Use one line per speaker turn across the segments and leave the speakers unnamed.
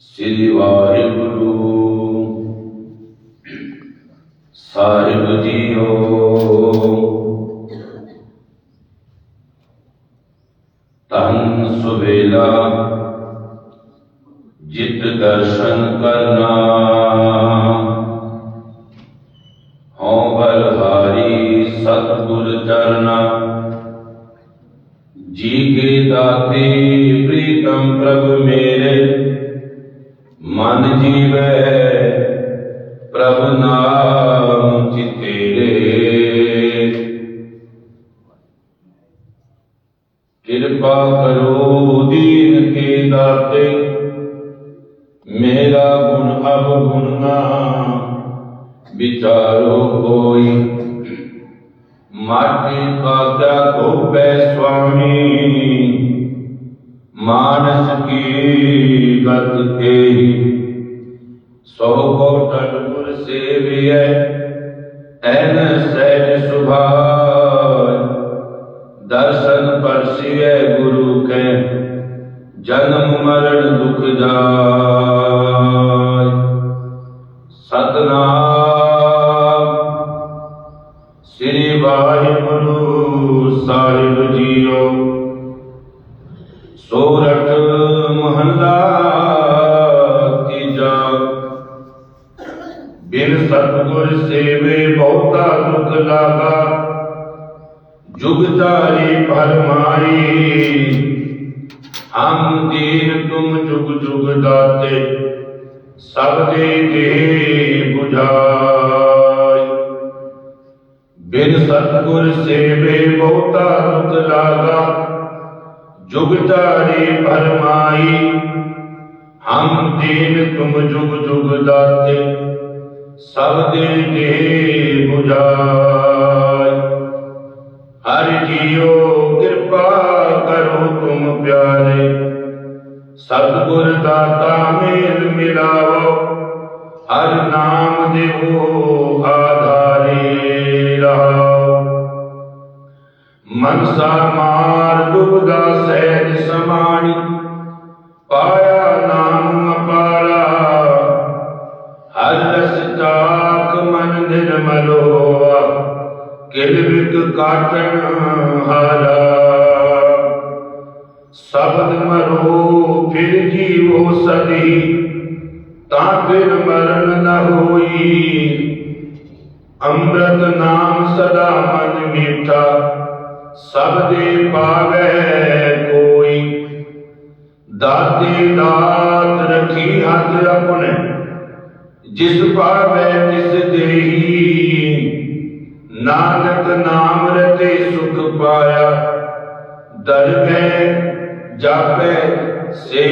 ਸ੍ਰੀ Waheguru. Sahib JIO. ਤਨ ਸੁਵੇਲਾ, ਜਿਤ ਦਰਸ਼ਨ ਕਰਨਾ। ਹਉ ਬਲਹਾਰੀ ਸਤਿਗੁਰ ਚਰਨਾ। ਜੀ ਕੇ ਦਾਤੇ, ਪ੍ਰੀਤਮ ਪ੍ਰਭ ਮੇ ਮਾਨਸ ਕੀ ਗਤ ਕੇਹੀ ਸੋ ਕੋਟਨ ਗੁਰ ਸੇਵੀਐ, ਐਨ ਸਹਿਜ ਸੁਭਾਇ ਦਰਸ਼ਨ ਪਰਸਿਐ ਗੁਰੂ ਕੈ, ਜਨਮ ਮਰਨ ਦੁਖ ਜਾਇ ਸਤਨਾਮ। ਸ੍ਰੀ ਵਾਹਿਗੁਰੂ ਸਾਹਿਬ ਜੀਓ। ਸੋਰ ਸਤਗੁਰ ਸੇਵੇ ਬਹੁਤਾ ਦੁਖ ਲਾਗਾ, ਜੁਗ ਤਾਰੀ ਫਰਮਾਈ ਹਮ ਦੀਨ ਤੁਮ ਜੁਗ ਜੁਗ ਦਾਤੇ, ਸਭ ਦੇ ਦੇ 부ਝਾਈ ਬਿਨ ਸਤਗੁਰ ਸੇਵੇ ਬਹੁਤਾ ਦੁਖ ਲਾਗਾ, ਜੁਗ ਤਾਰੀ ਫਰਮਾਈ ਹਮ ਦੀਨ ਤੁਮ ਜੁਗ ਜੁਗ ਦਾਤੇ ਸਭ ਦੇ ਦੇ 부ਝਾਈ ਹਰਿ ਜੀਓ ਕਿਰਪਾ ਕਰੋ ਤੁਮ ਪਿਆਰੇ। ਸਤਿਗੁਰ ਦਾਤਾ ਮੇਲ ਮਿਲਾਵੋ। ਹਰ ਨਾਮ ਦੇਵੋ ਆਧਾਰੇ ਰਹਾਓ। ਮਨਸਾ ਮਾਰ ਦੁਬਦਾ ਸਹਿਜ ਸਮਾਣੀ। ਪਾਇਆ ਨਿਰਮਲ ਹੋਆ ਕਿਲ ਵਿਕ ਕਾਟਣ ਹਾਰਾ। ਸ਼ਬਦ ਮਰੋ, ਫਿਰ ਜੀਵੋ ਸਦੀ, ਤਾਂ ਫਿਰ ਮਰਨ ਨ ਹੋਈ। ਅੰਮ੍ਰਿਤ ਨਾਮ ਸਦਾ ਮਨ ਮੀਠਾ, ਸਭ ਦੇ ਪਾਵੈ ਕੋਈ। ਦਾਤੇ ਦਾਤ ਰਖੀ ਹੱਥ ਆਪਣੇ। ਜਿਸ ਪਾਵੈ ਤਿਸ ਦੇਹੀ, ਨਾਨਕ ਨਾਮ ਰਤੇ ਸੁਖ ਪਾਇਆ ਦਰਗਹਿ ਜਾਪੈ ਸੇ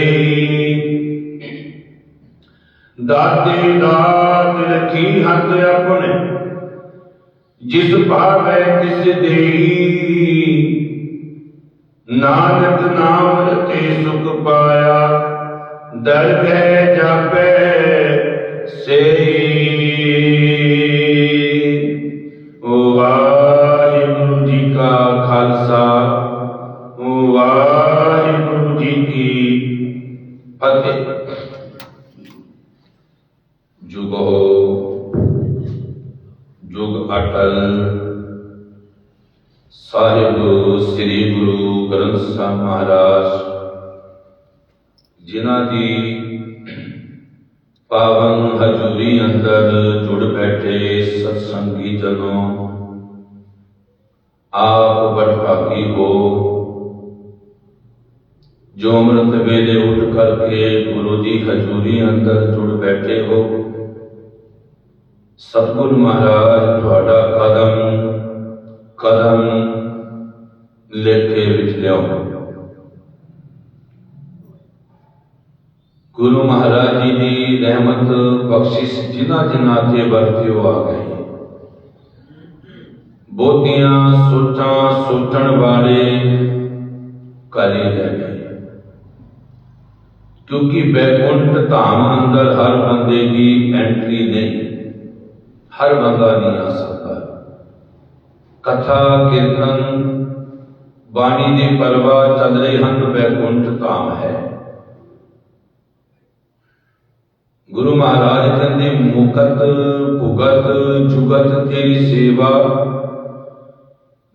ਦਾਤੇ ਦਾਤ ਰਖੀ ਹੱਥ ਆਪਣੇ, ਜਿਸ ਭਾਵੈ ਤਿਸ ਦੇਹੀ, ਨਾਨਕ ਨਾਮ ਰਤੇ ਸੁਖ ਪਾਇਆ ਦਰਗਹਿ ਜਾਪੈ ਸੇ ਸਤਿਗੁਰ ਮਹਾਰਾਜ, ਤੁਹਾਡਾ ਕਦਮ ਕਦਮ ਲੇਖੇ ਵਿੱਚ ਲਿਆਓ। ਗੁਰੂ ਮਹਾਰਾਜ ਜੀ ਦੀ ਰਹਿਮਤ, ਬਖਸ਼ਿਸ਼ ਜਿਨ੍ਹਾਂ ਜਿਨ੍ਹਾਂ ਤੇ ਵਰਤਿਓ ਆ ਗਈ ਬਹੁਤੀਆਂ ਸੋਚਾਂ ਸੋਚਣ ਵਾਲੇ ਕਰੀ ਲੈ ਗਏ। ਕਿਉਂਕਿ ਬੈਕੁੰਠ ਧਾਮ ਅੰਦਰ ਹਰ ਬੰਦੇ ਦੀ ਐਂਟਰੀ ਨਹੀਂ। ਹਰ ਬੰਦਾ ਨਹੀਂ ਆ ਸਕਦਾ ਕਥਾ ਕੀਰਤਨ ਬਾਣੀ ਦੇ ਪਰਵਾ ਚੱਲ ਰਹੇ ਹਨ ਬੈਕੁੰਠ ਧਾਮ ਹੈ। ਗੁਰੂ ਮਹਾਰਾਜ ਕਹਿੰਦੇ, ਮੁਕਤ ਭੁਗਤ ਜੁਗਤ ਤੇਰੀ ਸੇਵਾ।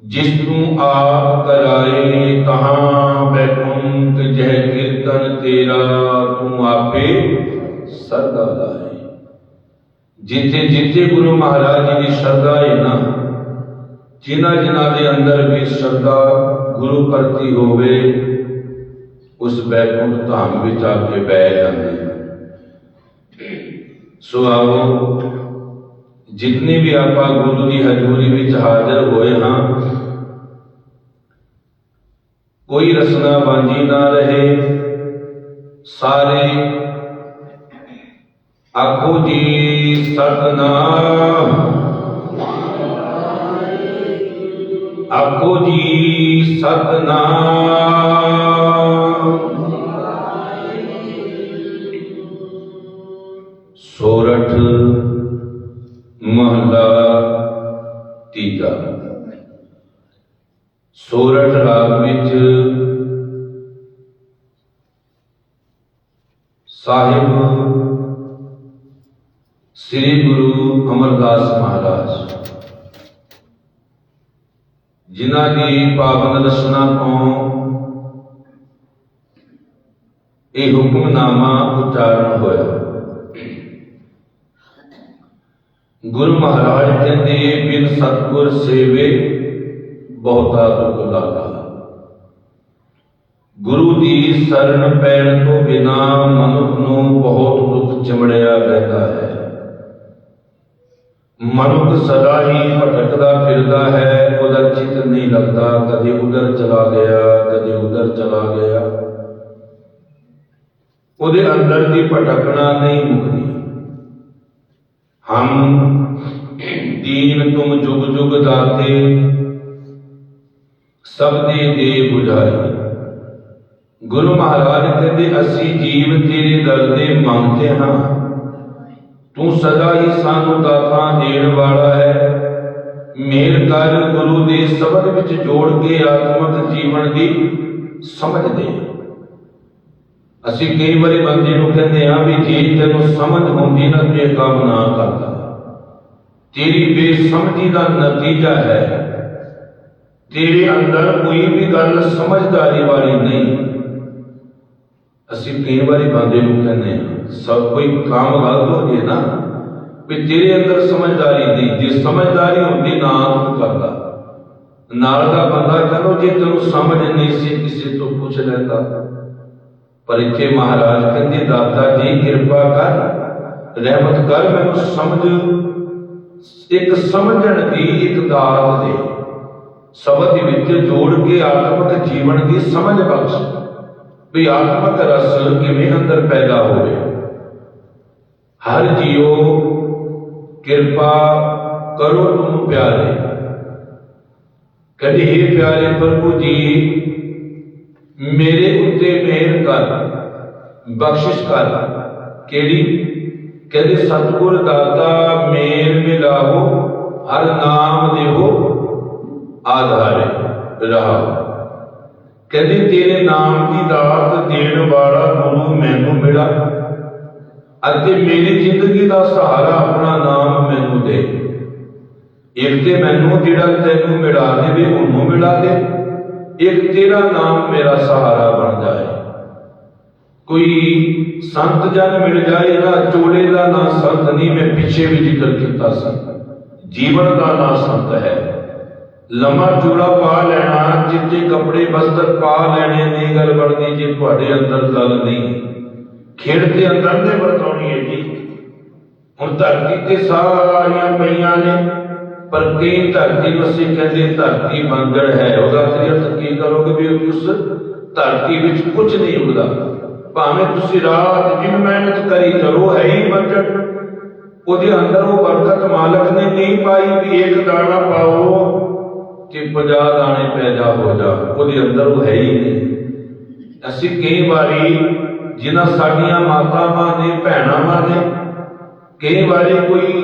ਜਿਸ ਤੂੰ ਆਪ ਕਰਾਏ ਤਹਾਂ ਬੈਕੁੰਠ ਜਹ ਕੀਰਤਨ ਤੇਰਾ ਤੂੰ ਆਪੇ ਸਰਦਾ ਲਾਏ। ਜਿੱਥੇ ਜਿੱਥੇ ਗੁਰੂ ਮਹਾਰਾਜ ਜੀ ਦੀ ਸ਼ਰਧਾ ਹੈ ਨਾ, ਜਿਨ੍ਹਾਂ ਜਿਨ੍ਹਾਂ ਦੇ ਅੰਦਰ ਵੀ ਸ਼ਰਧਾ ਗੁਰੂ ਪ੍ਰਤੀ ਹੋਵੇ, ਉਸ ਬੈਕੁੰਠ ਧਾਮ ਵਿੱਚ ਆ ਕੇ ਬਹਿ ਜਾਂਦੇ ਸੋ ਆਓ ਜਿਤਨੇ ਵੀ ਆਪਾਂ ਗੁਰੂ ਦੀ ਹਜ਼ੂਰੀ ਵਿੱਚ ਹਾਜ਼ਰ ਹੋਏ ਹਾਂ, ਕੋਈ ਰਸਨਾ ਬਾਂਝੀ ਨਾ ਰਹੇ, ਸਾਰੇ ਆਖੋ ਜੀ ਸਤਨਾਮ। ਆਖੋ ਜੀ ਸਤਨਾਮ। ਸੋਰਠ ਮਹਲਾ ਤੀਜਾ। ਸੋਰਠ ਰਾਗ ਵਿੱਚ ਸਾਹਿਬ ਸ੍ਰੀ ਗੁਰੂ ਅਮਰਦਾਸ ਮਹਾਰਾਜ। ਜਿਨ੍ਹਾਂ ਦੀ ਪਾਵਨ ਰਸਨਾ ਤੋਂ ਇਹ ਹੁਕਮਨਾਮਾ ਉਚਾਰਨ ਹੋਇਆ। ਗੁਰੂ ਮਹਾਰਾਜ ਕਹਿੰਦੇ, ਬਿਨ ਸਤਗੁਰ ਸੇਵੇ ਬਹੁਤਾ ਦੁੱਖ ਲਾਗਾ। ਗੁਰੂ ਦੀ ਸ਼ਰਨ ਪੈਣ ਤੋਂ ਬਿਨਾ ਮਨੁੱਖ ਨੂੰ ਬਹੁਤ ਦੁੱਖ ਚਮੜਿਆ ਰਹਿੰਦਾ ਹੈ। ਮਨੁੱਖ ਸਦਾ ਹੀ ਭਟਕਦਾ ਫਿਰਦਾ ਹੈ, ਉਹਦਾ ਚਿੱਤ ਨਹੀਂ ਲੱਗਦਾ, ਕਦੇ ਉਧਰ ਚਲਾ ਗਿਆ, ਕਦੇ ਉਧਰ ਚਲਾ ਗਿਆ। ਉਹਦੇ ਅੰਦਰ ਦੀ ਭਟਕਣਾ ਨਹੀਂ ਮੁਕਦੀ। ਹਮ ਦੀਨ ਤੁਮ ਜੁਗ ਜੁਗ ਦਾਤੇ, ਸਭ ਦੇ ਦੇ 부ਝਾਈ ਗੁਰੂ ਮਹਾਰਾਜ ਕਹਿੰਦੇ, ਅਸੀਂ ਜੀਵ ਤੇਰੇ ਦਰ ਦੇ ਮੰਗਤੇ ਹਾਂ। ਤੂੰ ਸਦਾ ਹੀ ਸਾਨੂੰ ਦਾਤਾਂ ਦੇਣ ਵਾਲਾ ਹੈ। ਮੇਰ ਕਰ ਗੁਰੂ ਦੇ ਸ਼ਬਦ ਵਿੱਚ ਜੋੜ ਕੇ ਆਤਮਿਕ ਜੀਵਨ ਦੀ ਸਮਝ ਦੇ। ਅਸੀਂ ਕਈ ਵਾਰੀ ਬੰਦੇ ਨੂੰ ਕਹਿੰਦੇ ਆ ਵੀ ਜੇ ਤੈਨੂੰ ਸਮਝ ਹੁੰਦੀ ਨਾ ਤੇ ਕੰਮ ਨਾ ਕਰਦਾ। ਤੇਰੀ ਬੇਸਮਝੀ ਦਾ ਨਤੀਜਾ ਹੈ। ਤੇਰੇ ਅੰਦਰ ਕੋਈ ਵੀ ਗੱਲ ਸਮਝਦਾਰੀ ਵਾਲੀ ਨਹੀਂ। ਅਸੀਂ ਕਈ ਵਾਰੀ ਬੰਦੇ ਨੂੰ ਕਹਿੰਦੇ ਆ ਸਭ ਕੋਈ ਕੰਮ ਗਲਤ ਹੋ ਜੇ ਨਾ, ਵੀ ਤੇਰੇ ਅੰਦਰ ਸਮਝਦਾਰੀ ਨਹੀਂ ਜੇ ਸਮਝਦਾਰੀ ਹੁੰਦੀ ਨਾ ਤੂੰ ਕਰਦਾ। ਨਾਲ ਦਾ ਬੰਦਾ ਚਲੋ ਜੇ ਤੈਨੂੰ ਸਮਝ ਨਹੀਂ ਸੀ, ਕਿਸੇ ਤੋਂ ਪੁੱਛ ਲੈਂਦਾ। ਪਰ ਇੱਥੇ ਮਹਾਰਾਜ ਕਹਿੰਦੇ, ਦਾਤਾ ਜੀ, ਕਿਰਪਾ ਕਰ, ਰਹਿਮਤ ਕਰ, ਮੈਨੂੰ ਸਮਝ, ਇੱਕ ਸਮਝਣ ਦੀ ਇੱਕ ਦਾਤ ਦੇ। ਸ਼ਬਦ ਵਿੱਚ ਜੋੜ ਕੇ ਆਤਮਿਕ ਜੀਵਨ ਦੀ ਸਮਝ ਬਖਸ਼। ਵੀ ਆਤਮਿਕ ਰਸ ਕਿਵੇਂ ਅੰਦਰ ਪੈਦਾ ਹੋਵੇ? ਹਰ ਜੀਉ ਕਿਰਪਾ ਕਰੋ ਤੁਮ ਪਿਆਰੇ। ਕਹਿੰਦੇ हे ਪਿਆਰੇ ਪ੍ਰਭੂ ਜੀ, ਮੇਰੇ ਉੱਤੇ ਮਿਹਰ ਕਰ, ਬਖਸ਼ਿਸ਼ ਕਰ। ਕਿਹੜੀ? ਕਹਿੰਦੇ ਸਤਿਗੁਰ ਦਾਤਾ ਮੇਰ ਮਿਲਾਵੋ ਹਰ ਨਾਮ ਦੇਵੋ, ਆਧਾਰੇ ਰਹਾ। ਕਹਿੰਦੇ ਤੇਰੇ ਨਾਮ ਦੀ ਦਾਤ ਦੇਣ ਵਾਲਾ ਗੁਰੂ ਮੈਨੂੰ ਮਿਲਾ ਅਤੇ ਮੇਰੀ ਜ਼ਿੰਦਗੀ ਦਾ ਸਹਾਰਾ ਆਪਣਾ ਨਾਮ ਮੈਨੂੰ ਦੇ ਇੱਕ ਤੇ ਮੈਨੂੰ ਜਿਹੜਾ ਤੈਨੂੰ ਮਿਲਾ ਦੇਵੇ ਉਹਨੂੰ ਮਿਲਾ ਦੇ ਇੱਕ ਤੇਰਾ ਨਾਮ ਮੇਰਾ ਸਹਾਰਾ ਬਣ ਜਾਏ ਕੋਈ ਸੰਤ ਜਨ ਮਿਲ ਜਾਏ ਨਾ ਚੋਲੇ ਦਾ ਨਾਂ ਸੰਤ ਨਹੀਂ ਮੈਂ ਪਿੱਛੇ ਵੀ ਜ਼ਿਕਰ ਕੀਤਾ ਸੀ ਜੀਵਨ ਦਾ ਨਾਂ ਸੰਤ ਹੈ ਲੰਮਾ ਚੂੜਾ ਪਾ ਲੈਣਾ, ਚਿੱਟੇ ਕੱਪੜੇ ਬਸਤਰ ਪਾ ਲੈਣੇ ਦੀ ਗੱਲ ਬਣਦੀ ਜੇ ਤੁਹਾਡੇ ਅੰਦਰ ਗੱਲ ਨਹੀਂ। ਖੇਡ ਦੇ ਅੰਦਰ ਦੇ ਵਰਤਾਉਣੀ ਹੈ ਜੀ। ਹੁਣ ਧਰਤੀ ਤੇ ਸਾਰੀਆਂ ਪਈਆਂ ਨੇ, ਪਰ ਕਈ ਧਰਤੀ ਨੂੰ ਅਸੀਂ ਕਹਿੰਦੇ ਧਰਤੀ ਬੰਗੜ ਹੈ। ਉਹਦਾ ਅਰਥ ਕੀ ਕਰੋਗੇ ਵੀ ਉਸ ਧਰਤੀ ਵਿੱਚ ਕੁਝ ਨਹੀਂ ਉਗਦਾ ਭਾਵੇਂ ਤੁਸੀਂ ਰਾਤ ਦਿਨ ਮਿਹਨਤ ਕਰੀ ਕਰੋ, ਹੈ ਹੀ ਬੰਗੜ ਉਹਦੇ ਅੰਦਰ ਉਹ ਬਰਕਤ ਮਾਲਕ ਨੇ ਨਹੀਂ ਪਾਈ ਵੀ ਇੱਕ ਦਾਣਾ ਪਾਓ। ਤੇ 50 ਦਾਣੇ ਪੈਦਾ ਹੋ ਜਾ, ਉਹਦੇ ਅੰਦਰ ਉਹ ਹੈ ਹੀ ਨਹੀਂ ਅਸੀਂ ਕਈ ਵਾਰੀ ਜਿਨ੍ਹਾਂ ਸਾਡੀਆਂ ਮਾਤਾਵਾਂ ਨੇ, ਭੈਣਾਂ ਨੇ, ਕਈ ਵਾਰੀ ਕੋਈ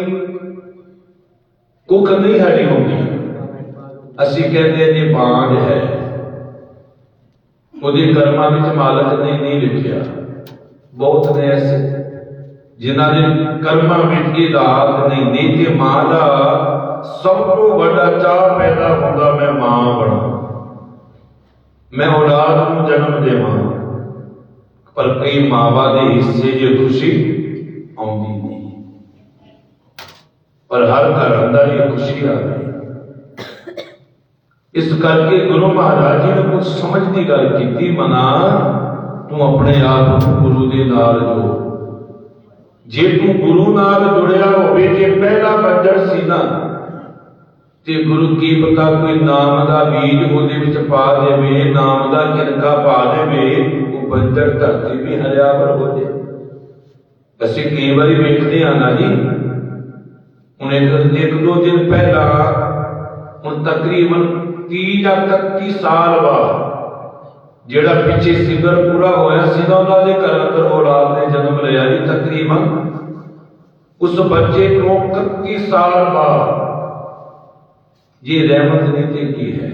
ਕੁੱਖ ਨਹੀਂ ਸਾਡੀ ਹੁੰਦੀ। ਅਸੀਂ ਕਹਿੰਦੇ ਜੀ ਬਾਂਝ ਹੈ। ਉਹਦੇ ਕਰਮਾਂ ਵਿੱਚ ਮਾਲਕ ਨੇ ਨਹੀਂ ਲਿਖਿਆ। ਬਹੁਤ ਨੇ ਐਸੇ, ਜਿਨ੍ਹਾਂ ਦੇ ਕਰਮਾਂ ਵਿੱਚ ਇਹ ਦਾਤ ਨਹੀਂ ਨਹੀਂ ਤੇ ਮਾਂ ਦਾ ਸਭ ਤੋਂ ਵੱਡਾ ਚਾਹ ਪੈਦਾ ਹੁੰਦਾ ਮੈਂ ਮਾਂ ਬਣਾ ਮੈਂ ਔਲਾਦ ਨੂੰ ਜਨਮ ਦੇਵਾਂ ਪਰ ਕਈ ਮਾਵਾਂ ਦੇ ਹਿੱਸੇ ਜੇ ਖੁਸ਼ੀ ਆਉਂਦੀ ਨਹੀਂ ਪਰ ਹਰ ਘਰ ਅੰਦਰ ਇਹ ਖੁਸ਼ੀ ਆ ਗਈ ਇਸ ਕਰਕੇ ਗੁਰੂ ਮਹਾਰਾਜ ਜੀ ਨੇ ਕੁਝ ਸਮਝ ਦੀ ਗੱਲ ਕੀਤੀ, ਮਨਾ, ਤੂੰ ਆਪਣੇ ਆਪ ਨੂੰ ਗੁਰੂ ਦੇ ਨਾਲ ਜੋੜ। ਜੇ ਤੂੰ ਗੁਰੂ ਨਾਲ ਜੁੜਿਆ ਹੋਵੇ, ਜੇ ਪਹਿਲਾ ਬੰਜਰ ਸੀ ਨਾ ਤੇ ਗੁਰੂ ਕੀ ਪਤਾ ਕੋਈ ਨਾਮ ਦਾ ਬੀਜ ਉਹਦੇ ਵਿੱਚ ਪਾ ਦੇਵੇ, ਨਾਮ ਦਾ ਕਿਰਕਾ ਪਾ ਦੇਵੇ ਉਹ ਬੰਜਰ ਧਰਤੀ ਵੀ ਹਰਿਆਵਰ ਹੋ ਜਾਏ ਅਸੀਂ ਕਈ ਵਾਰੀ ਵੇਖਦੇ ਆ ਨਾ ਜੀ, ਹੁਣ ਇੱਕ ਦੋ ਦਿਨ ਪਹਿਲਾਂ, ਹੁਣ ਤਕਰੀਬਨ 30 ਜਾਂ 31 ਸਾਲ ਬਾਅਦ, ਜਿਹੜਾ ਪਿੱਛੇ ਸਿਗਰ ਪੂਰਾ ਹੋਇਆ ਸੀਗਾ ਉਹਨਾਂ ਦੇ ਘਰ ਅੰਦਰ ਔਲਾਦ ਨੇ ਜਨਮ ਲਿਆ ਜੀ ਤਕਰੀਬਨ। ਉਸ ਬੱਚੇ ਨੂੰ 31 ਸਾਲ ਬਾਅਦ ਜੇ ਰਹਿਮਤ ਨੇ ਤੇ ਕੀ ਹੈ?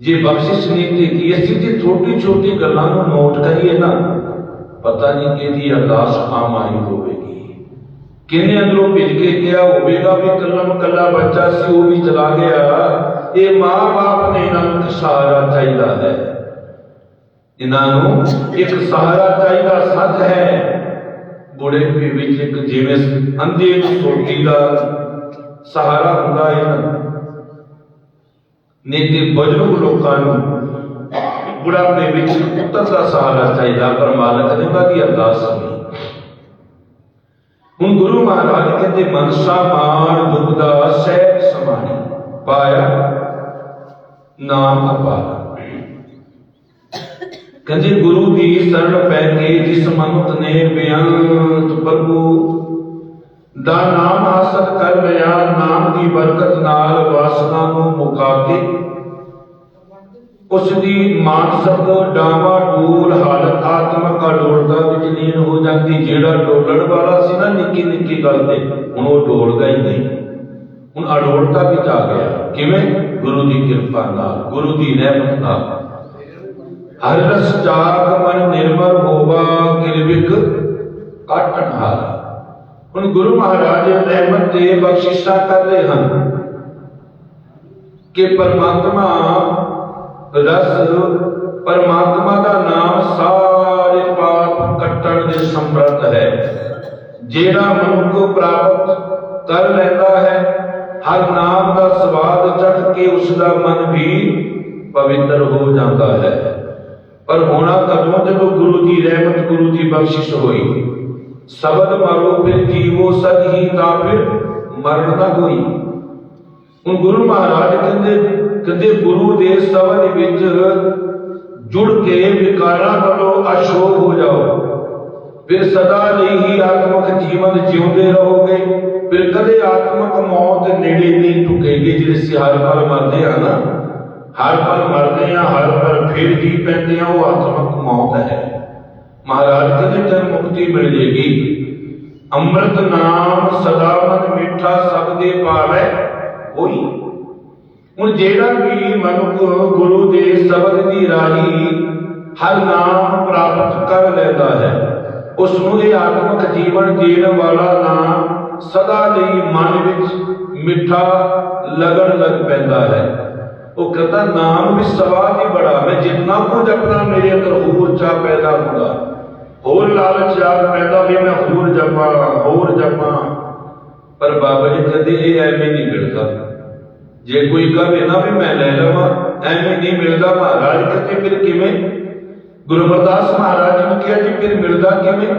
ਜੇ ਬਖਸ਼ਿਸ਼ ਨੇ ਤੇ ਕੀ ਹੈ? ਜੇ ਛੋਟੀ ਛੋਟੀ ਗੱਲਾਂ ਨੂੰ ਨੋਟ ਕਰੀਏ ਨਾ, ਪਤਾ ਨਹੀਂ ਕਿਹਦੀ ਅਰਦਾਸ ਆਮ ਆਈ ਹੋਵੇਗੀ। ਕਿਹਨੇ ਅੰਦਰੋਂ ਭਿੱਜ ਕੇ ਕਿਹਾ, ਹੋਵੇਗਾ ਵੀ ਕੱਲਮ ਕੱਲਾ ਬੱਚਾ ਸੀ, ਉਹ ਵੀ ਚਲਾ ਗਿਆ। ਇਹ ਮਾਂ-ਬਾਪ ਨੇ ਇਹਨਾਂ ਨੂੰ ਸਹਾਰਾ ਚਾਹੀਦਾ ਹੈ। ਇਹਨਾਂ ਨੂੰ ਇੱਕ ਸਹਾਰਾ ਚਾਹੀਦਾ ਸੱਤ ਹੈ। ਬੁੜੇ ਦੇ ਵਿੱਚ ਇੱਕ ਜਿਵੇਂ ਅੰਧੇ ਨੂੰ ਸੋਟੀ ਦਾ ਸਹਾਰਾ ਹੁੰਦਾ ਹੈ ਨਹੀਂ ਤੇ ਬਜ਼ੁਰਗ ਲੋਕਾਂ ਨੂੰ ਬੁਢਾਪੇ ਵਿੱਚ ਪੁੱਤਰ ਦਾ ਸਹਾਰਾ ਚਾਹੀਦਾ, ਪਰ ਮਾਲਕ ਨੇ ਉਹਨਾਂ ਅਰਦਾਸ ਸੁਣੀ। ਹੁਣ ਗੁਰੂ ਮਹਾਰਾਜ ਕਹਿੰਦੇ, ਮਨਸਾ ਮਾਰ ਦੁਬਦਾ ਸਹਿਬ ਸਮਾਣੀ, ਪਾਇਆ ਨਾਮ ਅਪਾਰ। ਕਹਿੰਦੇ, ਗੁਰੂ ਦੀ ਸ਼ਰਨ ਪੈ ਕੇ ਜਿਸ ਮਨੁੱਖ ਨੇ ਬੇਅੰਤ ਪ੍ਰਭੂ ਦਾ ਨਾਮ ਹਾਸਲ ਕਰ ਲਿਆ, ਨਾਮ ਦੀ ਬਰਕਤ ਨਾਲ ਵਾਸਨਾ ਨੂੰ ਮੁਕਾ ਕੇ। ਉਸ ਦੀ ਮਾਨਸਿਕ ਡਾਵਾ ਡੂਲ ਹਾਲਤ ਆਤਮਕ ਅਡੋਲਤਾ ਵਿੱਚ ਲੀਨ ਹੋ ਜਾਂਦੀ, ਜਿਹੜਾ ਡੋਲਣ ਵਾਲਾ ਸੀ ਨਾ ਨਿੱਕੀ ਨਿੱਕੀ ਗੱਲ ਤੇ, ਹੁਣ ਉਹ ਡੋਲਦਾ ਹੀ ਨਹੀਂ। ਹੁਣ ਅਡੋਲਤਾ ਵਿੱਚ ਆ ਗਿਆ। ਕਿਵੇਂ? ਗੁਰੂ ਦੀ ਕਿਰਪਾ ਨਾਲ, ਗੁਰੂ ਦੀ ਰਹਿਮਤ ਨਾਲ। ਹਰ ਰਸ ਜਾਗ ਮਨ ਨਿਰਮਲ ਹੋਵਾ ਕਿਰਵਿਕ ਕਾਟਣ ਹੁਣ ਗੁਰੂ ਮਹਾਰਾਜ ਰਹਿਮਤ ਤੇ ਬਖਸ਼ਿਸ਼ਾਂ ਕਰ ਰਹੇ ਹਨ ਕਿ ਪਰਮਾਤਮਾ ਰਸ, ਪਰਮਾਤਮਾ ਦਾ ਨਾਮ ਸਾਰੇ ਪਾਪ ਕੱਟਣ ਦੇ ਸਮਰੱਥ ਹੈ। ਜਿਹੜਾ ਮਨੁੱਖ ਪ੍ਰਾਪਤ ਕਰ ਲੈਂਦਾ ਹੈ, ਹਰ ਨਾਮ ਦਾ ਸਵਾਦ ਚੱਖ ਕੇ ਉਸ ਦਾ ਮਨ ਵੀ ਪਵਿੱਤਰ ਹੋ ਜਾਂਦਾ ਹੈ। ਪਰ ਹੋਣਾ ਕਦੋਂ ਜਦੋਂ ਗੁਰੂ ਦੀ ਰਹਿਮਤ, ਗੁਰੂ ਦੀ ਬਖਸ਼ਿਸ਼ ਹੋਈ? ਸਬਦ ਮਾਰੋ ਫਿਰ ਜੀਵੋ ਸਦ ਹੀ ਤਾਂ ਫਿਰ ਮਰਨ ਨਾ ਹੋਈ। ਹੁਣ ਗੁਰੂ ਮਹਾਰਾਜ ਕਹਿੰਦੇ ਕਹਿੰਦੇ ਗੁਰੂ ਦੇ ਸਬਦ ਵਿੱਚ ਜੁੜ ਕੇ ਵਿਕਾਰਾਂ ਵੱਲੋਂ ਅਸ਼ੋਕ ਹੋ ਜਾਓ। ਫਿਰ ਸਦਾ ਲਈ ਹੀ ਆਤਮਿਕ ਜੀਵਨ ਜਿਉਂਦੇ ਰਹੋਗੇ। ਫਿਰ ਕਦੇ ਆਤਮਿਕ ਮੌਤ ਨੇੜੇ ਨਹੀਂ ਢੁਕੇਗੀ ਜਿਹੜੇ ਅਸੀਂ ਹਰ ਪਲ ਮਰਦੇ ਆ ਨਾ। ਹਰ ਪਲ ਮਰਦੇ ਆ ਹਰ ਪਲ ਫਿਰ ਜੀ ਪੈਂਦੇ ਆ ਉਹ ਆਤਮਿਕ ਮੌਤ ਹੈ। ਮਹਾਰਾਜ ਕਹਿੰਦੇ ਜਨ ਮੁਕਤੀ ਮਿਲ ਜੇਗੀ। ਅੰਮ੍ਰਿਤ ਨਾਮ ਸਦਾ ਮਨ ਮਿੱਠਾ, ਸਭ ਦੇ ਪਾਵੈ ਹੋਈ ਹੁਣ ਜਿਹੜਾ ਵੀ ਮਨੁੱਖ ਗੁਰੂ ਦੇ ਸ਼ਬਦ ਦੀ ਰਾਹੀ ਹਰ ਨਾਮ ਪ੍ਰਾਪਤ ਕਰ ਲੈਂਦਾ ਹੈ, ਉਸ ਨੂੰ ਇਹ ਆਤਮਿਕ ਜੀਵਨ ਜੀਣ ਵਾਲਾ ਨਾਮ ਸਦਾ ਲਈ ਮਨ ਵਿੱਚ ਮਿੱਠਾ ਲੱਗਣ ਲੱਗ ਪੈਂਦਾ ਹੈ। ਉਹ ਕਹਿੰਦਾ, ਨਾਮ ਵੀ ਸਵਾਦ ਹੀ ਬੜਾ ਮੈਂ ਜਿੰਨਾ ਕੁ ਆਪਣਾ ਮੇਰੇ ਅੰਦਰ ਹੋਰ ਚਾ ਪੈਦਾ ਹੁੰਦਾ ਹੋਰ ਲਾਲਚ ਆ ਪੈਦਾ ਵੀ ਮੈਂ ਹੋਰ ਜਪਾਂ ਹੋਰ ਜਪਾਂ ਪਰ ਬਾਬਾ ਜੀ ਕਹਿੰਦੇ ਇਹ ਐਵੇਂ ਨਹੀਂ ਮਿਲਦਾ। ਜੇ ਕੋਈ ਕਹੇ ਨਾ ਵੀ ਮੈਂ ਲੈ ਲਵਾਂ, ਐਵੇਂ ਨਹੀਂ ਮਿਲਦਾ। ਮਹਾਰਾਜ ਕਹਿੰਦੇ, ਫਿਰ ਕਿਵੇਂ? ਗੁਰੂ ਅਮਰਦਾਸ ਮਹਾਰਾਜ ਜੀ ਨੂੰ ਕਿਹਾ ਜੀ, ਫਿਰ ਮਿਲਦਾ ਕਿਵੇਂ?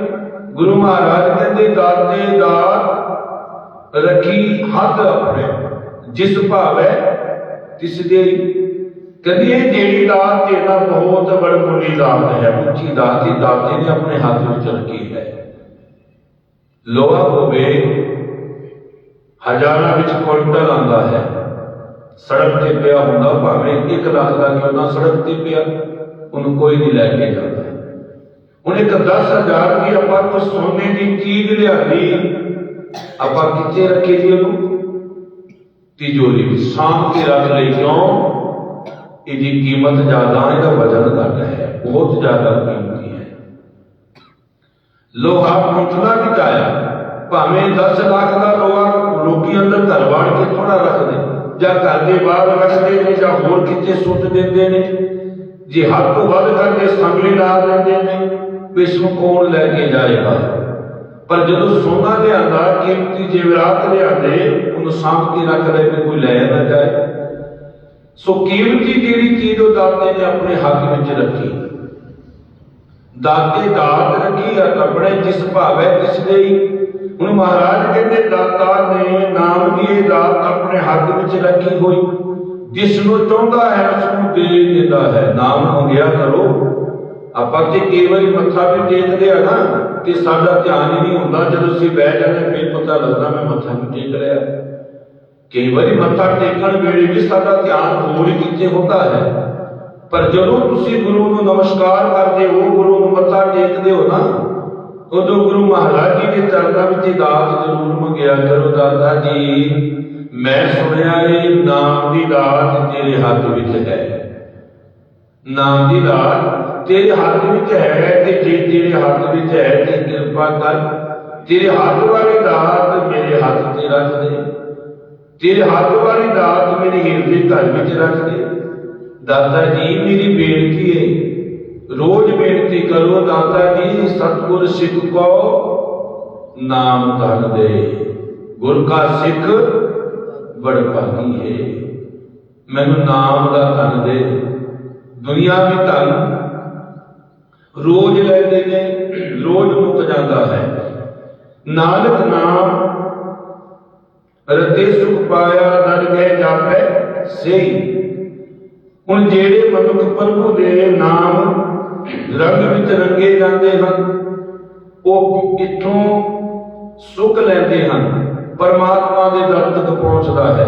ਗੁਰੂ ਮਹਾਰਾਜ ਕਹਿੰਦੇ, ਦਾਤੇ ਦਾਤ ਰੱਖੀ ਹੱਦ ਆਪਣੇ, ਜਿਸ ਭਾਵੈ ਤਿਸ ਦੇ ਕਹਿੰਦੀ ਇਹ ਜਿਹੜੀ ਦਾਤ ਤੇਰਾ ਬਹੁਤ ਬੜਮੁੱਲੀ ਦਾਤ ਹੈ, ਉੱਚੀ ਦਾਤ ਹੀ ਦਾਤੇ ਨੇ ਆਪਣੇ ਹੱਥ ਵਿੱਚ ਰੱਖੀ ਹੈ। ਲੋਹਾ ਹੋਵੇ ਹਜ਼ਾਰਾਂ ਵਿੱਚ ਕੁਇੰਟਲ ਆਉਂਦਾ ਹੈ। ਸੜਕ ਤੇ ਪਿਆ ਹੁੰਦਾ, ਭਾਵੇਂ 1 ਲੱਖ ਦਾ ਕਿਉਂ ਨਾ ਸੜਕ ਤੇ ਪਿਆ, ਉਹਨੂੰ ਕੋਈ ਨਹੀਂ ਲੈ ਕੇ ਜਾਂਦਾ। ਉਹਨੇ ਇੱਕ 10000 ਦੀ ਆਪਾਂ ਕੋ ਸੋਨੇ ਦੀ ਚੀਜ਼ ਲਿਆਂਦੀ, ਆਪਾਂ ਕਿੱਥੇ ਰੱਖੀ ਜੀ ਉਹਨੂੰ? ਤਿਜੋਰੀ ਵਿੱਚ, ਸਾਂਭ ਕੇ ਰੱਖ ਲਈ ਕਿਉਂ? ਇਹਦੀ ਕੀਮਤ ਜ਼ਿਆਦਾ ਇਹਦਾ ਵਜ਼ਨ ਘੱਟ ਹੈ, ਬਹੁਤ ਜ਼ਿਆਦਾ ਕੀਮਤੀ ਹੈ। ਲੋਹਾ ਪੁੰਚਲਾ ਵਿੱਚ ਭਾਵੇਂ 10 ਲੱਖ ਦਾ ਲੋਹਾ ਲੋਕੀ ਅੰਦਰ ਘਰ ਵਾੜ ਕੇ ਥੋੜਾ ਰੱਖਦੇ, ਜਾਂ ਘਰ ਦੇ ਬਾਹਰ ਰੱਖਦੇ ਨੇ, ਜਾਂ ਹੋਰ ਕਿਤੇ ਸੁੱਟ ਦਿੰਦੇ ਨੇ। ਜੇ ਹੱਦ ਤੋਂ ਵੱਧ ਕਰਕੇ ਸੰਗਲੀ ਲਾ ਦਿੰਦੇ ਨੇ, ਵੀ ਇਸ ਲੈ ਕੇ ਜਾਏਗਾ? ਪਰ ਜਦੋਂ ਸੋਨਾ ਲਿਆਂਦਾ, ਕੀਮਤੀ ਜੇਵਰਾਤ ਲਿਆਂਦੇ, ਉਹਨੂੰ ਸਾਂਭ ਕੇ ਰੱਖ ਲੈ ਕਿ ਕੋਈ ਲੈ ਨਾ ਜਾਏ। ਸੋ ਕੀਮਤੀ ਜਿਹੜੀ ਚੀਜ਼ ਉਹ ਦਾਤੇ ਨੇ ਆਪਣੇ ਹੱਥ ਵਿੱਚ ਰੱਖੀ। ਦਾਤੇ ਦਾਤ ਰੱਖੀ ਆ ਆਪਣੇ ਜਿਸ ਭਾਵੇ ਤਿਸ ਲਈ। ਹੁਣ ਮਹਾਰਾਜ ਕਹਿੰਦੇ ਦਾਤਾ ਨੇ ਨਾਮ ਦੀ ਇਹ ਦਾਤ ਆਪਣੇ ਹੱਥ ਵਿੱਚ ਰੱਖੀ ਹੋਈ। ਜਿਸ ਨੂੰ ਚਾਹੁੰਦਾ ਹੈ, ਉਸ ਨੂੰ ਦੇ ਦਿੰਦਾ ਹੈ। ਨਾਮ ਮੰਗਿਆ ਕਰੋ ਆਪਾਂ ਤੇ ਕੇਵਲ ਮੱਥਾ ਵੀ ਟੇਕਦੇ ਆ ਨਾ ਤੇ ਸਾਡਾ ਧਿਆਨ ਹੀ ਨਹੀਂ ਹੁੰਦਾ। ਜਦੋਂ ਅਸੀਂ ਬਹਿ ਜਾਂਦੇ ਫਿਰ ਪਤਾ ਲੱਗਦਾ ਮੈਂ ਮੱਥਾ ਵੀ ਟੇਕ ਰਿਹਾ। ਕਈ ਵਾਰੀ ਮੱਥਾ ਟੇਕਣ ਵੇਲੇ ਵੀ ਸਾਡਾ ਧਿਆਨ ਹੋਰ ਕਿਤੇ ਹੁੰਦਾ ਹੈ। ਪਰ ਜਦੋਂ ਤੁਸੀਂ ਗੁਰੂ ਨੂੰ ਨਮਸਕਾਰ ਕਰਦੇ ਹੋ, ਗੁਰੂ ਨੂੰ ਮੱਥਾ ਟੇਕਦੇ ਹੋ ਨਾ, ਉਦੋਂ ਗੁਰੂ ਮਹਾਰਾਜ ਜੀ ਦੇ ਚਰਨਾਂ ਵਿੱਚ ਦਾਤ ਜ਼ਰੂਰ ਮੰਗਿਆ ਕਰੋ, ਦਾਦਾ ਜੀ, ਮੈਂ ਸੁਣਿਆ ਇਹ ਨਾਮ ਦੀ ਦਾਤ ਤੇਰੇ ਹੱਥ ਵਿੱਚ ਹੈ। ਨਾਮ ਦੀ ਦਾਤ ਤੇਰੇ ਹੱਥ ਵਿੱਚ ਹੈ ਤੇ ਜੇ ਤੇਰੇ ਹੱਥ ਵਿੱਚ ਹੈ ਤੇ ਕਿਰਪਾ ਕਰ, ਤੇਰੇ ਹੱਥ ਵਾਲੀ ਦਾਤ ਮੇਰੇ ਹੱਥ ਤੇ ਰੱਖ ਦੇ। ਤੇਰੇ ਹੱਥ ਵਾਲੀ ਦਾਤ ਮੇਰੇ ਹਿਰਦੇ ਘਰ ਵਿੱਚ ਰੱਖ ਦੇ ਦਾਤਾ ਜੀ ਮੇਰੀ ਬੇਨਤੀ ਹੈ ਰੋਜ਼ ਬੇਨਤੀ ਕਰੋ ਦਾਤਾ ਜੀ, ਸਤਿਗੁਰ ਸਿੱਖ ਕੋ ਨਾਮ ਧਨ ਦੇ। ਗੁਰ ਕਾ ਸਿੱਖ ਬੜ ਭਾਗੀ ਹੈ ਮੈਨੂੰ ਨਾਮ ਦਾ ਧਨ ਦੇ। ਦੁਨੀਆ ਵੀ ਧਨ ਰੋਜ਼ ਲੈਂਦੇ ਨੇ, ਰੋਜ਼ ਮੁੱਕ ਜਾਂਦਾ ਹੈ। ਨਾਨਕ ਨਾਮ ਰਤੇ ਸੁਖ ਪਾਇਆ ਦਰ ਗਏ ਜਾਪੈ ਸਹੀ। ਹੁਣ ਜਿਹੜੇ ਮਨੁੱਖ ਪ੍ਰਭੂ ਦੇ ਨਾਮ ਰੰਗ ਵਿੱਚ ਰੰਗੇ ਜਾਂਦੇ ਹਨ, ਉਹ ਇੱਥੋਂ ਸੁਖ ਲੈਂਦੇ ਹਨ? ਪਰਮਾਤਮਾ ਦੇ ਦਰ ਤੱਕ ਪਹੁੰਚਦਾ ਹੈ।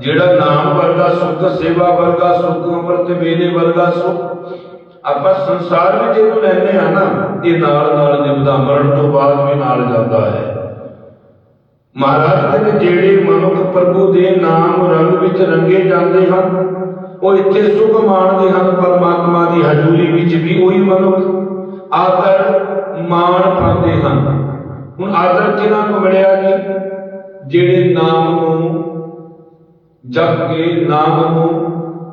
ਜਿਹੜਾ ਨਾਮ ਵਰਗਾ ਸੁਖ, ਸੇਵਾ ਵਰਗਾ ਸੁਖ ਅੰਮ੍ਰਿਤ ਵੇਲੇ ਵਰਗਾ ਸੁਖ, ਆਪਾਂ ਸੰਸਾਰ ਵਿੱਚ ਇਹਨੂੰ ਲੈਂਦੇ ਆ ਨਾ, ਇਹ ਨਾਲ ਨਾਲ ਨਿਭਦਾ, ਮਰਨ ਤੋਂ ਬਾਅਦ ਵੀ ਨਾਲ ਜਾਂਦਾ ਹੈ। ਮਹਾਰਾਜ ਕਹਿੰਦੇ ਜਿਹੜੇ ਮਨੁੱਖ ਪ੍ਰਭੂ ਦੇ ਨਾਮ ਰੰਗ ਵਿੱਚ ਰੰਗੇ ਜਾਂਦੇ ਹਨ, ਉਹ ਇੱਥੇ ਸੁਖ ਮਾਣਦੇ ਹਨ, ਪਰਮਾਤਮਾ ਦੀ ਹਜ਼ੂਰੀ ਵਿੱਚ ਵੀ ਉਹੀ ਮਨੁੱਖ ਆਦਰ ਮਾਣ ਪਾਉਂਦੇ ਹਨ। ਹੁਣ ਆਦਰ ਕਿਹਨਾਂ ਨੂੰ ਮਿਲਿਆ ਜੀ? ਜਿਹੜੇ ਨਾਮ ਨੂੰ ਜਪ ਕੇ, ਨਾਮ ਨੂੰ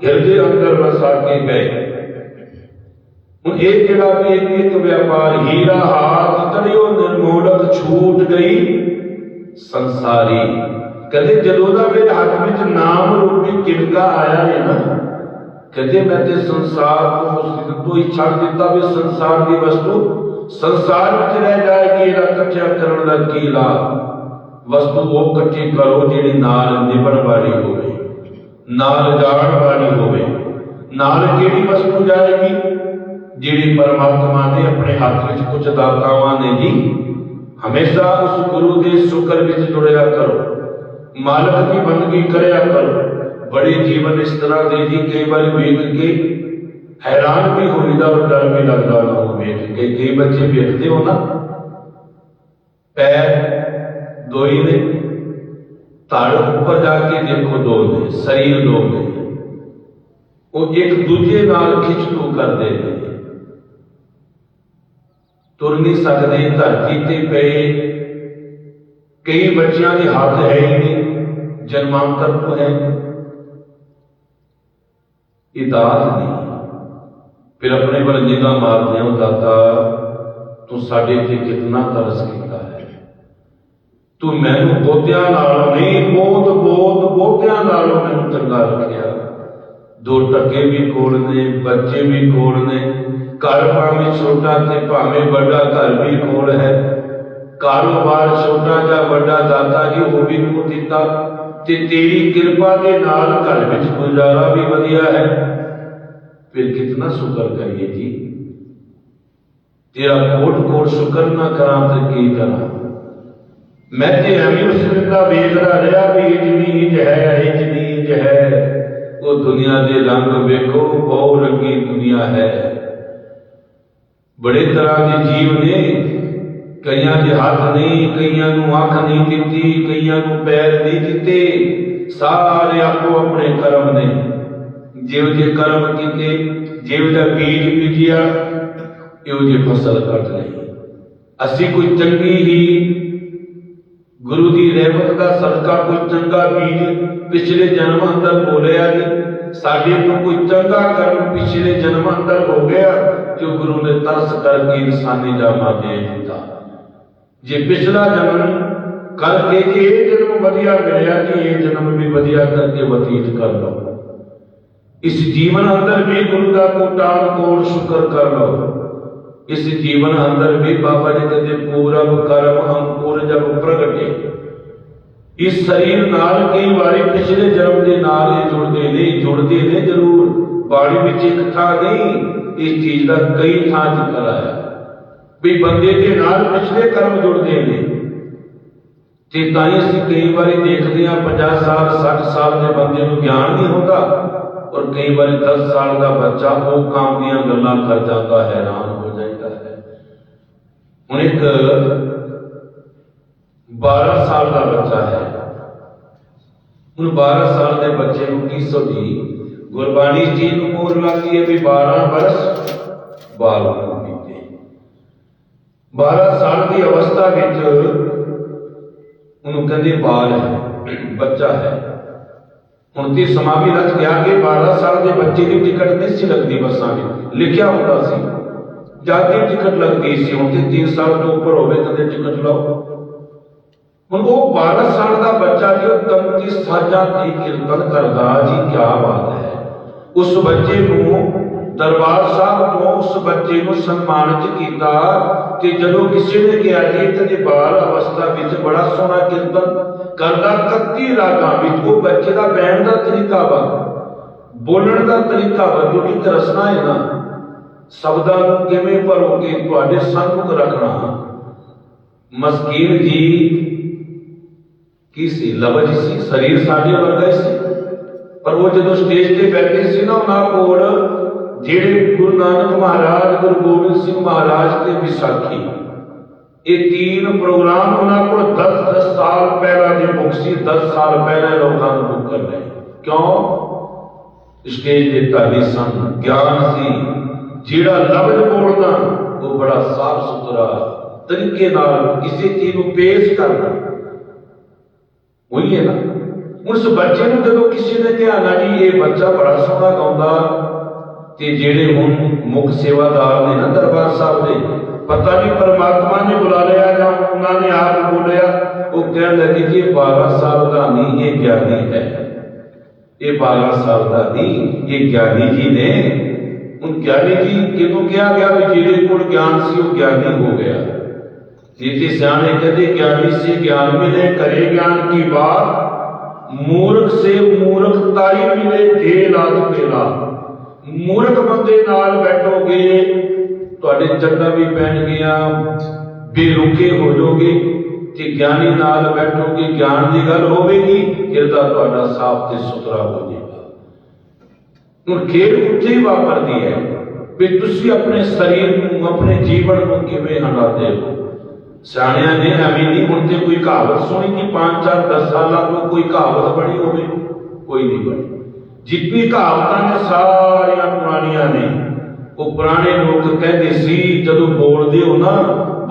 ਹਿਰਦੇ ਅੰਦਰ ਵਸਾ ਕੇ ਗਏ। ਹੁਣ ਇਹ ਜਿਹੜਾ ਵੀ ਇੱਕ ਵਪਾਰ, ਹੀਰਾ ਹਾਥ ਤੜਿਓ ਨਿਰਮੋਲਕ ਛੂਟ ਗਈ। ਸੰਸਾਰੀ। ਕਹਿੰਦੇ ਜਦੋਂ ਦਾ ਮੇਰੇ ਹੱਥ ਵਿੱਚ ਨਾਮ ਰੂਪੀ ਕਿਲਕਾ ਆਇਆ ਹੈ ਨਾ, ਕਹਿੰਦੇ ਮੈਂ ਤੇ ਸੰਸਾਰ ਤੋਂ ਤੋਂ ਹੀ ਛੱਡ ਦਿੱਤਾ ਵੀ ਸੰਸਾਰ ਦੀ ਵਸਤੂ ਸੰਸਾਰ ਵਿੱਚ ਰਹਿ ਜਾਏਗੀ, ਇਹਦਾ ਇਕੱਠਿਆ ਕਰਨ ਦਾ ਕੀ ਲਾਭ? ਵਸਤੂ ਉਹ ਇਕੱਠੀ ਕਰੋ ਜਿਹੜੀ ਨਾਲ ਨਿਭਣ ਵਾਲੀ ਹੋਵੇ, ਨਾਲ ਜਾਣ ਵਾਲੀ ਹੋਵੇ। ਨਾਲ ਕਿਹੜੀ ਵਸਤੂ ਜਾਏਗੀ? ਜਿਹੜੀ ਪਰਮਾਤਮਾ ਨੇ ਆਪਣੇ ਹੱਥ ਵਿੱਚ ਕੁਝ ਦਾਤਾਵਾਂ ਨੇ ਜੀ ਹਮੇਸ਼ਾ ਉਸ ਗੁਰੂ ਦੇ ਸ਼ੁਕਰ ਵਿੱਚ ਜੁੜਿਆ ਕਰੋ ਮਾਲਕ ਦੀ ਬੰਦਗੀ ਕਰਿਆ ਕਰੋ ਬੜੇ ਜੀਵਨ ਇਸ ਤਰ੍ਹਾਂ ਦੇ ਜੀ ਕਈ ਵਾਰ ਵੇਖ ਕੇ ਹੈਰਾਨ ਵੀ ਹੋਈਦਾ ਔਰ ਡਰ ਵੀ ਲੱਗਦਾ ਉਹ ਵੇਖ ਕੇ ਕਈ ਬੱਚੇ ਵੇਖਦੇ ਹੋ ਨਾ ਪੈਰ ਦੋ ਹੀ ਨੇ ਧੜ ਉੱਪਰ ਜਾ ਕੇ ਦੇਖੋ ਦੋ ਨੇ ਸਰੀਰ ਦੋ ਨੇ ਉਹ ਇੱਕ ਦੂਜੇ ਨਾਲ ਖਿੱਚੂ ਕਰਦੇ ਨੇ ਤੁਰ ਨਹੀਂ ਸਕਦੇ, ਧਰਤੀ ਤੇ ਪਏ। ਕਈ ਬੱਚਿਆਂ ਦੇ ਹੱਥ ਹੈ ਹੀ ਨਹੀਂ, ਜਨਮਾਂਤਰ ਤੋਂ ਹੈ ਇਹ ਦਾਤ ਨਹੀਂ। ਫਿਰ ਆਪਣੇ ਵੱਲ ਨਿਗਾਹ ਮਾਰਦੇ ਹਾਂ ਦਾਤਾ, ਤੂੰ ਸਾਡੇ ਤੇ ਕਿੰਨਾ ਤਰਸ ਕੀਤਾ ਹੈ? ਤੂੰ ਮੈਨੂੰ ਬਹੁਤਿਆਂ ਨਾਲ ਨਹੀਂ, ਬਹੁਤ ਬਹੁਤ, ਬਹੁਤਿਆਂ ਨਾਲੋਂ ਮੈਨੂੰ ਚੰਗਾ ਰੱਖਿਆ। ਦੋ ਟੱਕੇ ਵੀ ਕੋਲ ਨੇ ਬੱਚੇ ਵੀ ਕੋਲ ਨੇ ਘਰ ਭਾਵੇਂ ਛੋਟਾ ਤੇ ਭਾਵੇਂ ਵੱਡਾ ਘਰ ਵੀ ਕੋਲ ਹੈ। ਕਾਰੋਬਾਰ ਛੋਟਾ ਜਾਂ ਵੱਡਾ ਦਾਤਾ ਜੀ, ਉਹ ਵੀ ਤੂੰ ਦਿੱਤਾ ਤੇ ਤੇਰੀ ਕਿਰਪਾ ਦੇ ਨਾਲ ਘਰ ਵਿੱਚ ਗੁਜ਼ਾਰਾ ਵੀ ਵਧੀਆ ਹੈ। ਫਿਰ ਕਿਤਨਾ ਸ਼ੁਕਰ ਕਰੀਏ ਜੀ। ਤੇਰਾ ਕੋਟ ਕੋਟ ਸ਼ੁਕਰ ਨਾ ਕਰਾਂ ਤੇ ਕੀ ਕਰਾਂ। ਮੈਂ ਤੇ ਐਵੇਂ ਉਸ ਦਾ ਵੇਖਦਾ ਰਿਹਾ ਵੀ ਇਹ ਜਮੀਨ ਹੈ, ਇਹ ਜਮੀਨ ਹੈ। ਉਹ ਦੁਨੀਆ ਦੇ ਰੰਗ ਵੇਖੋ ਬਹੁ ਰੰਗੀ ਦੁਨੀਆ ਹੈ। ਬੜੇ ਤਰ੍ਹਾਂ ਦੇ ਜੀਵ ਨੇ ਕਈਆਂ ਦੇ ਹੱਥ ਨਹੀਂ ਕਈਆਂ ਨੂੰ ਅੱਖ ਨਹੀਂ ਦਿੱਤੀ ਕਈਆਂ ਨੂੰ ਪੈਰ ਨਹੀਂ ਦਿੱਤੇ ਸਾਰੇ ਆਪੋ ਆਪਣੇ ਕਰਮ ਨੇ ਜਿਉ ਜੇ ਕਰਮ ਕੀਤੇ ਜਿਉ ਦਾ ਬੀਜ ਬੀਜਿਆ ਇਹੋ ਜੇ ਫਸਲ ਕੱਟ ਲਈ ਅਸੀਂ ਕੋਈ ਚੰਗੀ ਹੀ ਗੁਰੂ ਦੀ ਰਹਿਮਤ ਦਾ ਸਦਕਾ ਕੋਈ ਚੰਗਾ ਬੀਜ ਪਿਛਲੇ ਜਨਮ ਅੰਦਰ ਬੋਲਿਆ ਜੀ ਸਾਡੇ ਤੋਂ ਕੋਈ ਚੰਗਾ ਕਰਮ ਪਿਛਲੇ ਜਨਮ ਅੰਦਰ ਹੋ ਗਿਆ ਜੋ ਗੁਰੂ ਨੇ ਤਰਸ ਕਰਕੇ ਇਨਸਾਨੀ ਜਾਮਾ ਦੇ ਦਿੱਤਾ ਜੇ ਪਿਛਲਾ ਜਨਮ ਕਰਕੇ ਜੇ ਇਹ ਜਨਮ ਵਧੀਆ ਮਿਲਿਆ ਜੀ ਇਹ ਜਨਮ ਵੀ ਵਧੀਆ ਕਰਕੇ ਬਤੀਤ ਕਰ ਲਓ। ਇਸ ਜੀਵਨ ਅੰਦਰ ਵੀ ਗੁਰੂ ਦਾ ਕੋਟਾਨ ਕੋਟ ਸ਼ੁਕਰ ਕਰ ਲਓ। ਇਸ ਜੀਵਨ ਅੰਦਰ ਵੀ ਬਾਬਾ ਜੀ ਕਹਿੰਦੇ, ਪੂਰਬ ਕਰਮ ਅੰਕੁਰ ਜਬ ਪ੍ਰਗਟੇ। ਇਸ ਸਰੀਰ ਨਾਲ ਕਈ ਵਾਰੀ ਪਿਛਲੇ ਜਨਮ ਦੇ ਨਾਲ ਇਹ ਜੁੜਦੇ ਨੇ ਜੁੜਦੇ ਨੇ ਜ਼ਰੂਰ। ਬਾਣੀ ਵਿੱਚ ਇੱਕ ਥਾਂ ਨਹੀਂ, ਇਸ ਚੀਜ਼ ਦਾ ਕਈ ਥਾਂ ਜ਼ਿਕਰ ਆਇਆ। ਵੀ ਬੰਦੇ ਦੇ ਨਾਲ ਪਿਛਲੇ ਕਰਮ ਜੁੜਦੇ ਨੇ। ਤੇ ਤਾਂ ਹੀ ਅਸੀਂ ਕਈ ਵਾਰੀ ਦੇਖਦੇ ਹਾਂ 50 ਸਾਲ 60 ਸਾਲ ਦੇ ਬੰਦੇ ਨੂੰ ਗਿਆਨ ਨਹੀਂ ਹੁੰਦਾ, ਔਰ ਕਈ ਵਾਰੀ 10 ਸਾਲ ਦਾ ਬੱਚਾ ਉਹ ਕੰਮ ਦੀਆਂ ਗੱਲਾਂ ਕਰ ਜਾਂਦਾ, ਹੈਰਾਨ ਹੋ ਜਾਂਦਾ ਹੈ। ਹੁਣ ਇੱਕ 12 ਸਾਲ ਦਾ ਬੱਚਾ ਹੈ। ਹੁਣ 12 ਸਾਲ ਦੇ ਬੱਚੇ ਨੂੰ ਕੀ ਸੋਚੀ ਗੁਰਬਾਣੀ ਜੀ ਨੂੰ ਮੋਹਰ ਲੱਗੀ ਹੈ ਵੀ 12 ਬਰਸ ਬਾਲ ਨੂੰ ਬੀਤੇ 12 ਸਾਲ ਦੀ ਅਵਸਥਾ ਵਿੱਚ ਉਹਨੂੰ ਕਹਿੰਦੇ ਬਾਲ ਹੈ, ਬੱਚਾ ਹੈ। ਹੁਣ ਤੇ ਸਮਾਂ ਰੱਖ ਗਿਆ ਕਿ 12 ਸਾਲ ਦੇ ਬੱਚੇ ਦੀ ਟਿਕਟ ਨਹੀਂ ਸੀ ਲੱਗਦੀ ਬੱਸਾਂ ਵਿੱਚ ਲਿਖਿਆ ਹੁੰਦਾ ਸੀ। ਜਦ ਦੀ ਟਿਕਟ ਲੱਗਦੀ ਸੀ, ਹੁਣ ਤੇ 3 ਸਾਲ ਤੋਂ ਉੱਪਰ ਹੋਵੇ ਕਦੇ ਟਿਕਟ ਲਓ। ਹੁਣ ਉਹ 12 ਸਾਲ ਦਾ ਬੱਚਾ ਜੋ ਤੰਤੀ ਸਾਜਾਂ ਦੀ ਕੀਰਤਨ ਕਰਦਾ ਜੀ ਕੀ ਬਾਤ ਹੈ। ਉਸ ਬੱਚੇ ਨੂੰ, ਦਰਬਾਰ ਸਾਹਿਬ ਤੋਂ ਉਸ ਬੱਚੇ ਨੂੰ ਸਨਮਾਨਿਤ ਕੀਤਾ ਤੇ ਜਦੋਂ ਕਿਸੇ ਨੇ ਕਿਹਾ ਜੀ ਤੇ ਬਾਲ ਅਵਸਥਾ ਵਿੱਚ ਬੜਾ ਸੋਹਣਾ ਕੀਰਤਨ ਕਰਦਾ 31 ਰਾਗਾਂ ਵਿੱਚ, ਉਹ ਬੱਚੇ ਦਾ ਬੈਣ ਦਾ ਤਰੀਕਾ ਵਾ, ਬੋਲਣ ਦਾ ਤਰੀਕਾ ਵਾ ਜੋ ਕਿ ਰਸਨਾ ਹੈ ਨਾ ਸ਼ਬਦਾਂ ਨੂੰ ਕਿਵੇਂ ਭਰੋਗੇ, ਤੁਹਾਡੇ ਸੰਮੁਖ ਰੱਖਣਾ ਮਸਕੀਨ ਜੀ, ਕੀ ਸੀ, ਲਵਜ ਸੀ, ਸਰੀਰ ਸਾਡੇ ਵਰਗਾ ਸੀ। ਪਰ ਉਹ ਜਦੋਂ ਸਟੇਜ ਤੇ ਬੈਠੇ ਸੀ ਨਾ ਉਹਨਾਂ ਕੋਲ, ਜਿਹੜੇ ਗੁਰੂ ਨਾਨਕ ਮਹਾਰਾਜ, ਗੁਰੂ ਗੋਬਿੰਦ ਸਿੰਘ ਮਹਾਰਾਜ ਤੇ ਵਿਸਾਖੀ, ਇਹ ਤਿੰਨ ਪ੍ਰੋਗਰਾਮ ਉਹਨਾਂ ਕੋਲ 10 10 ਸਾਲ ਪਹਿਲਾਂ ਜੇ ਬੁੱਕ 10 ਸਾਲ ਪਹਿਲਾਂ ਲੋਕਾਂ ਨੂੰ ਬੁੱਕ ਕਰ ਲਏ ਕਿਉਂ? ਸਟੇਜ ਦੇ ਧਾਰੀ ਸਨ ਗਿਆਨ ਸੀ। ਜਿਹੜਾ ਲਫ਼ਜ਼ ਬੋਲਦਾ, ਉਹ ਬੜਾ ਸਾਫ਼ ਸੁਥਰਾ ਤਰੀਕੇ ਨਾਲ ਕਿਸੇ ਚੀਜ਼ ਨੂੰ ਪੇਸ਼ ਕਰਨਾ ਉਹੀ ਹੈ ਨਾ। ਉਸ ਬੱਚੇ ਨੂੰ ਜਦੋਂ ਕਿਸੇ ਨੇ ਧਿਆਨ ਨਾ ਜੀ ਇਹ ਬੱਚਾ ਬੜਾ ਸੋਹਣਾ ਗਾਉਂਦਾ, ਤੇ ਜਿਹੜੇ ਹੁਣ ਮੁੱਖ ਸੇਵਾਦਾਰ ਨੇ ਨਾ ਦਰਬਾਰ ਸਾਹਿਬ ਦੇ, ਪਤਾ ਨਹੀਂ ਪਰਮਾਤਮਾ ਨੇ ਬੁਲਾ ਲਿਆ ਜਾਂ ਉਹਨਾਂ ਨੇ ਆਪ ਬੋਲਿਆ, ਉਹ ਕਹਿਣ ਲੱਗੇ ਜੀ 12 ਸਾਲ ਦਾ ਨਹੀਂ, ਇਹ ਗਿਆਨੀ ਹੈ। ਇਹ 12 ਸਾਲ ਦਾ ਨਹੀਂ, ਇਹ ਗਿਆਨੀ ਜੀ ਨੇ। ਉਹ ਗਿਆਨੀ ਜੀ ਕਿਹਨੂੰ ਕਿਹਾ ਗਿਆ ਵੀ ਜਿਹਦੇ ਕੋਲ ਗਿਆਨ ਸੀ ਉਹ ਗਿਆਨੀ ਹੋ ਗਿਆ। ਜੀਤੀ ਸਿਆਣੇ ਕਹਿੰਦੇ ਗਿਆਨੀ ਸੀ ਗਿਆਨ ਮਿਲੇ ਕਰੇ ਗਿਆਨ ਕੀ ਬਾਤ? ਮੂਰਖ ਸੇ ਮੂਰਖਤਾਈ ਮਿਲੇ ਦੇ ਲਾਜ ਪੇਲਾ ਮੂਰਖ ਬੰਦੇ ਨਾਲ ਬੈਠੋਗੇ, ਤੁਹਾਡੇ ਚੱਡਾ ਵੀ ਪੈਣਗੀਆਂ ਬੇਰੁਕੇ ਹੋ ਜਾਓਗੇ, ਤੇ ਗਿਆਨੀ ਨਾਲ ਬੈਠੋਗੇ, ਗਿਆਨ ਦੀ ਗੱਲ ਹੋਵੇਗੀ ਹਿਰਦਾ ਤੁਹਾਡਾ ਸਾਫ਼ ਤੇ ਸੁਥਰਾ ਹੋ ਜਾਏਗਾ। ਹੁਣ ਖੇਡ ਉੱਥੇ ਹੀ ਵਾਪਰਦੀ ਹੈ ਵੀ ਤੁਸੀਂ ਆਪਣੇ ਸਰੀਰ ਨੂੰ, ਆਪਣੇ ਜੀਵਨ ਨੂੰ ਕਿਵੇਂ ਹੰਡਾਉਂਦੇ ਹੋ? ਸਿਆਣਿਆਂ ਨੇ ਐਵੇਂ ਨਹੀਂ, ਹੁਣ ਤੇ ਕੋਈ ਕਹਾਵਤ ਸੁਣੀ ਕਿ 5 4 10 ਸਾਲਾਂ ਤੋਂ ਕੋਈ ਕਹਾਵਤ ਬਣੀ ਹੋਵੇ, ਕੋਈ ਨਹੀਂ ਬਣੀ। ਜਿੰਨੀ ਕਹਾਵਤਾਂ ਨੇ ਸਾਰੀਆਂ ਪੁਰਾਣੀਆਂ ਨੇ। ਉਹ ਪੁਰਾਣੇ ਲੋਕ ਕਹਿੰਦੇ ਸੀ, ਜਦੋਂ ਬੋਲਦੇ ਹੋ ਨਾ,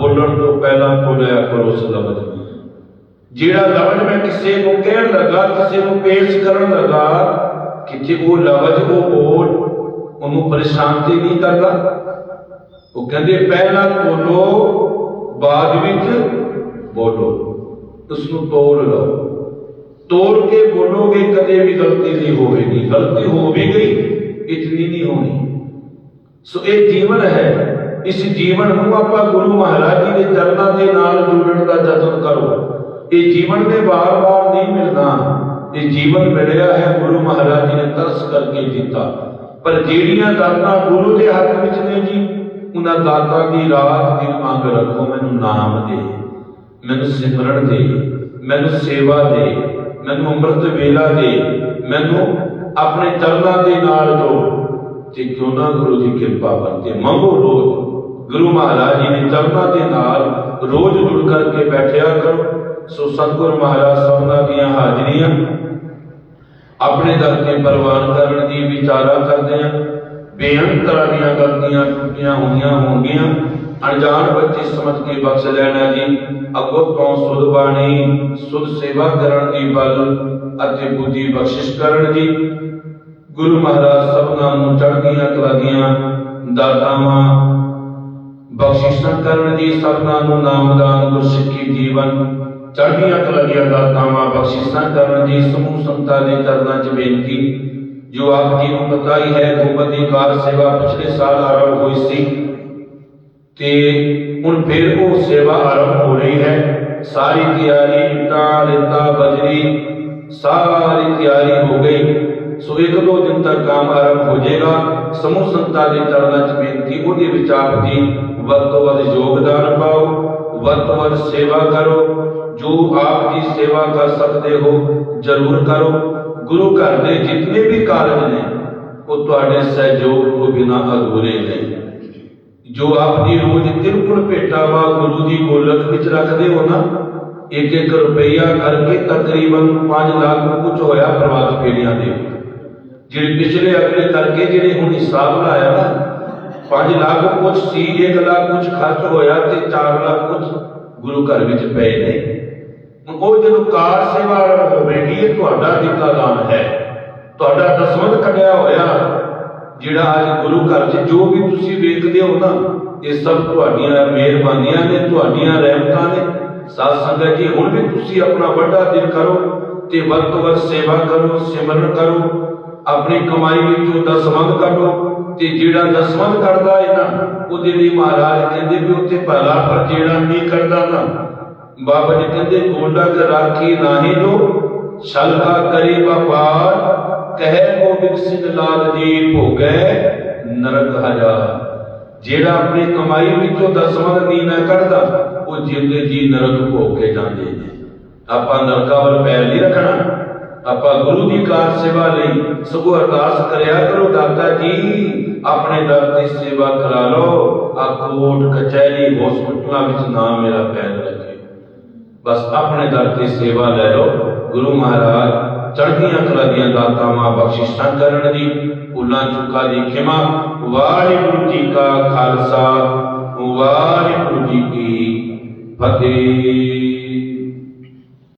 ਬੋਲਣ ਤੋਂ ਪਹਿਲਾਂ ਬੋਲਿਆ ਕਰੋ ਉਸ ਲਫ਼ਜ਼ ਜਿਹੜਾ ਲਫ਼ਜ਼ ਮੈਂ ਕਿਸੇ ਨੂੰ ਕਹਿਣ ਲੱਗਾ, ਕਿਸੇ ਨੂੰ ਪੇਸ਼ ਕਰਨ ਲੱਗਾ ਕਿਤੇ ਉਹ ਲਫ਼ਜ਼ ਉਹ ਬੋਲ, ਉਹਨੂੰ ਪਰੇਸ਼ਾਨ ਤੇ ਨਹੀਂ ਕਰਦਾ। ਉਹ ਕਹਿੰਦੇ, ਪਹਿਲਾਂ ਬੋਲੋ ਬਾਅਦ ਵਿੱਚ ਬੋਲੋ। ਉਸ ਨੂੰ ਤੋੜ ਲਓ। ਤੋੜ ਕੇ ਬੋਲੋਗੇ ਕਦੇ ਵੀ ਗਲਤੀ ਨਹੀਂ ਹੋਵੇਗੀ। ਗਲਤੀ ਹੋ ਵੀ ਗਈ ਇਤਨੀ ਨਹੀਂ ਹੋਣੀ। ਸੋ ਇਹ ਜੀਵਨ ਹੈ। ਇਸ ਜੀਵਨ ਨੂੰ ਆਪਾਂ ਗੁਰੂ ਮਹਾਰਾਜ ਜੀ ਦੇ ਚਰਨਾਂ ਦੇ ਨਾਲ ਜੋੜਨ ਦਾ ਯਤਨ ਕਰੋ। ਇਹ ਜੀਵਨ ਦੇ ਵਾਰ-ਵਾਰ ਨਹੀਂ ਮਿਲਣਾ। ਇਹ ਜੀਵਨ ਮਿਲਿਆ ਹੈ ਗੁਰੂ ਮਹਾਰਾਜ ਜੀ ਨੇ ਤਰਸ ਕਰਕੇ ਦਿੱਤਾ ਪਰ ਜਿਹੜੀਆਂ ਦਾਤਾਂ ਗੁਰੂ ਦੇ ਹੱਥ ਵਿੱਚ ਨੇ ਜੀ ਉਹਨਾਂ ਦਾਤਾਂ ਦੀ ਰਾਤ ਦਿਨ ਮੰਗ ਰੱਖੋ, ਮੈਨੂੰ ਨਾਮ ਦੇ, ਮੈਨੂੰ ਸਿਮਰਨ ਦੇ, ਮੈਨੂੰ ਸੇਵਾ ਦੇ, ਮੈਨੂੰ ਅੰਮ੍ਰਿਤ ਵੇਲਾ ਦੇ, ਮੈਨੂੰ ਆਪਣੇ ਚਰਨਾਂ ਦੇ ਨਾਲ ਜੋੜ ਤੇ ਕਿਉਂ ਨਾ ਗੁਰੂ ਦੀ ਕਿਰਪਾ ਵਰਤੇ, ਮੰਗੋ ਰੋਜ਼। ਗੁਰੂ ਮਹਾਰਾਜ ਜੀ ਨੇ ਚਰਨਾਂ ਦੇ ਨਾਲ ਰੋਜ਼ ਜੁੜ ਕਰਕੇ ਬੈਠਿਆ ਕਰੋ। ਸੋ ਸਤਿਗੁਰ ਮਹਾਰਾਜ ਸਭਨਾਂ ਦੀਆਂ ਹਾਜ਼ਰੀਆਂ ਆਪਣੇ ਦਰ ਤੇ ਪ੍ਰਵਾਨ ਕਰਨ ਦੀ ਵਿਚਾਰਾ ਕਰਦੇ ਆ ਬੇਅੰਤ ਤਰ੍ਹਾਂ ਦੀਆਂ ਗਲਤੀਆਂ ਟੁੱਟੀਆਂ ਹੋਈਆਂ ਹੋਣਗੀਆਂ। ਅਣਜਾਣ ਬੱਚੀ ਸਮਝ ਕੇ ਬਖਸ਼ ਲੈਣਾ ਜੀ। ਅੱਗੋਂ ਤੋਂ ਸੁਧ ਬਾਣੀ ਸੁਧ ਸੇਵਾ ਕਰਨ ਦੀ ਬਲ ਅਤੇ ਬੁੱਧੀ ਬਖਸ਼ਿਸ਼ ਕਰਨ ਜੀ। ਗੁਰੂ ਮਹਾਰਾਜ ਸਭਨਾਂ ਨੂੰ ਚੜ੍ਹਦੀਆਂ ਕਲਾ ਦੀਆਂ ਦਾਤਾਵਾਂ ਬਖਸ਼ਿਸ਼ਾਂ ਕਰਨ ਦੀ ਸਭਨਾਂ ਨੂੰ ਨਾਮਦਾਨ ਗੁਰਸਿੱਖੀ ਜੀਵਨ, ਚੜ੍ਹਦੀਆਂ ਕਲਾ ਦੀਆਂ ਦਾਤਾਵਾਂ ਬਖਸ਼ਿਸ਼ਾਂ ਕਰਨ ਦੀ ਸਮੂਹ ਸੰਤਾਂ ਦੇ ਚਰਨਾਂ 'ਚ ਬੇਨਤੀ ਜੋ ਆਪ ਜੀ ਨੂੰ ਪਤਾ ਹੀ ਹੈ ਗੁਰਮਤਿ ਦੀ ਕਾਰ ਸੇਵਾ ਪਿਛਲੇ ਸਾਲ ਆਰੰਭ ਹੋਈ ਸੀ ਤੇ ਹੁਣ ਫਿਰ ਉਹ ਸੇਵਾ ਆਰੰਭ ਹੋ ਰਹੀ ਹੈ ਸਾਰੀ ਤਿਆਰੀ ਇੱਟਾਂ ਰੇਤਾ ਬਜਰੀ ਸਾਰੀ ਤਿਆਰੀ ਹੋ ਗਈ ਸੋ ਇੱਕ ਦੋ ਦਿਨ ਤੱਕ ਕੰਮ ਆਰੰਭ ਹੋ ਜਾਏਗਾ ਸਮੂਹ ਸੰਤਾਂ ਦੇ ਚਰਨਾਂ 'ਚ ਬੇਨਤੀ ਉਹਦੇ ਵਿੱਚ ਆਪ ਜੀ ਵੱਧ ਤੋਂ ਵੱਧ ਯੋਗਦਾਨ ਪਾਓ ਵੱਧ ਤੋਂ ਵੱਧ ਸੇਵਾ ਕਰੋ ਜੋ ਆਪ ਜੀ ਸੇਵਾ ਗੁਰੂ ਘਰ ਦੇ ਜਿੰਨੇ ਵੀ ਕਾਰਜ ਨੇ, ਉਹ ਤੁਹਾਡੇ ਸਹਿਯੋਗ ਤੋਂ ਬਿਨਾਂ ਅਧੂਰੇ ਨੇ। ਜੋ ਆਪ ਰੋਜ਼ ਤਿਰਪੁਰ ਭੇਟਾ ਗੁਰੂ ਦੀ ਗੋਲਕ ਵਿੱਚ ਰੱਖਦੇ ਹੋ ਨਾ ਇੱਕ ਇੱਕ ਰੁਪਈਆ ਕਰਕੇ ਤਕਰੀਬਨ 5 ਲੱਖ ਕੁਝ ਹੋਇਆ ਪ੍ਰਵਾਦ ਫੇਰੀਆਂ ਦੇ। ਜਿਹੜੇ ਪਿਛਲੇ ਅਗਲੇ ਕਰਕੇ ਜਿਹੜੇ ਹੁਣ ਹਿਸਾਬ ਲਾਇਆ ਨਾ 5 ਲੱਖ ਕੁਝ ਸੀ 1 ਲੱਖ ਕੁਝ ਖਰਚ ਹੋਇਆ ਤੇ 4 ਲੱਖ ਕੁਝ ਗੁਰੂ ਘਰ ਵਿੱਚ ਪਏ ਨੇ। ਉਹ ਜਦੋਂ ਕਾਰ ਸੇਵਾ ਹੋਵੇਗੀ ਇਹ ਤੁਹਾਡਾ ਦਿੱਤਾ ਦਾਨ ਹੈ। ਤੁਹਾਡਾ ਦਸਵੰਧ ਕੱਢਿਆ ਹੋਇਆ, ਜਿਹੜਾ ਅੱਜ ਗੁਰੂ ਘਰ 'ਚ ਜੋ ਵੀ ਤੁਸੀਂ ਵੇਖਦੇ ਹੋ ਨਾ, ਇਹ ਸਭ ਤੁਹਾਡੀਆਂ ਮਿਹਰਬਾਨੀਆਂ ਨੇ, ਤੁਹਾਡੀਆਂ ਰਹਿਮਤਾਂ ਨੇ। ਸਾਧ ਸੰਗਤ ਜੀ, ਹੁਣ ਵੀ ਤੁਸੀਂ ਆਪਣਾ ਵੱਡਾ ਦਿਨ ਕਰੋ ਤੇ ਵੱਧ ਤੋਂ ਵੱਧ ਸੇਵਾ ਕਰੋ, ਸਿਮਰਨ ਕਰੋ। ਆਪਣੀ ਕਮਾਈ ਵਿੱਚੋਂ ਦਸਵੰਧ ਕੱਢੋ ਤੇ ਜਿਹੜਾ ਦਸਵੰਧ ਕਰਦਾ ਹੈ ਨਾ, ਉਹਦੇ ਲਈ ਮਹਾਰਾਜ ਕਹਿੰਦੇ ਵੀ ਉੱਥੇ ਭਲਾ ਪਰ ਜਿਹੜਾ ਨਹੀਂ ਕਰਦਾ ਨਾ। ਬਾਬਾ ਜੀ ਕਹਿੰਦੇ ਗੋਲਕ ਰਾਖੀ ਨਾਹੀ ਜੋ ਸ਼ਲਕਾ ਕਰੀ ਵਪਾਰ, ਕਹਿ ਗੋਬਿੰਦ ਸਿੰਘ ਲਾਲ ਜੀ ਭੋਗੈ, ਨਰਕ ਹਜ਼ਾਰ। ਜਿਹੜਾ ਆਪਣੀ ਕਮਾਈ ਵਿੱਚੋਂ ਦਸਵੰਧ ਨਹੀਂ ਨਾ ਕੱਢਦਾ, ਉਹ ਜਿੰਦੇ ਜੀ ਨਰਕ ਭੋਗ ਕੇ ਜਾਂਦੇ ਨੇ। ਆਪਾਂ ਨਰਕਾਂ ਵੱਲ ਪੈਰ ਨਹੀਂ ਰੱਖਣਾ। ਆਪਾਂ ਗੁਰੂ ਦੀ ਕਾਰ ਸੇਵਾ ਲਈ ਸਗੋਂ ਅਰਦਾਸ ਕਰਿਆ ਕਰੋ, ਦਾਤਾ ਜੀ, ਆਪਣੇ ਦਰ ਦੀ ਸੇਵਾ ਕਰਾ ਲਓ। ਆ ਕੋਟ ਕਚਹਿਰੀ ਹਸਪਤਾਲਾਂ ਵਿੱਚ ਨਾਮ ਮੇਰਾ ਪੈਰ ਬਸ ਆਪਣੇ ਦਰ ਤੇ ਸੇਵਾ ਲੈ ਲਓ। ਗੁਰੂ ਮਹਾਰਾਜ ਚੜ੍ਹਦੀਆਂ ਕਲਾ ਦੀਆਂ ਦਾਤਾਵਾਂ ਬਖਸ਼ਿਸ਼ਾਂ ਕਰਨ ਦੀ ਭੁੱਲਾਂ ਚੁੱਕਾ ਦੀ ਖਿਮਾ। ਵਾਹਿਗੁਰੂ ਜੀ ਕਾ ਖਾਲਸਾ, ਵਾਹਿਗੁਰੂ ਜੀ ਕੀ ਫਤਿਹ।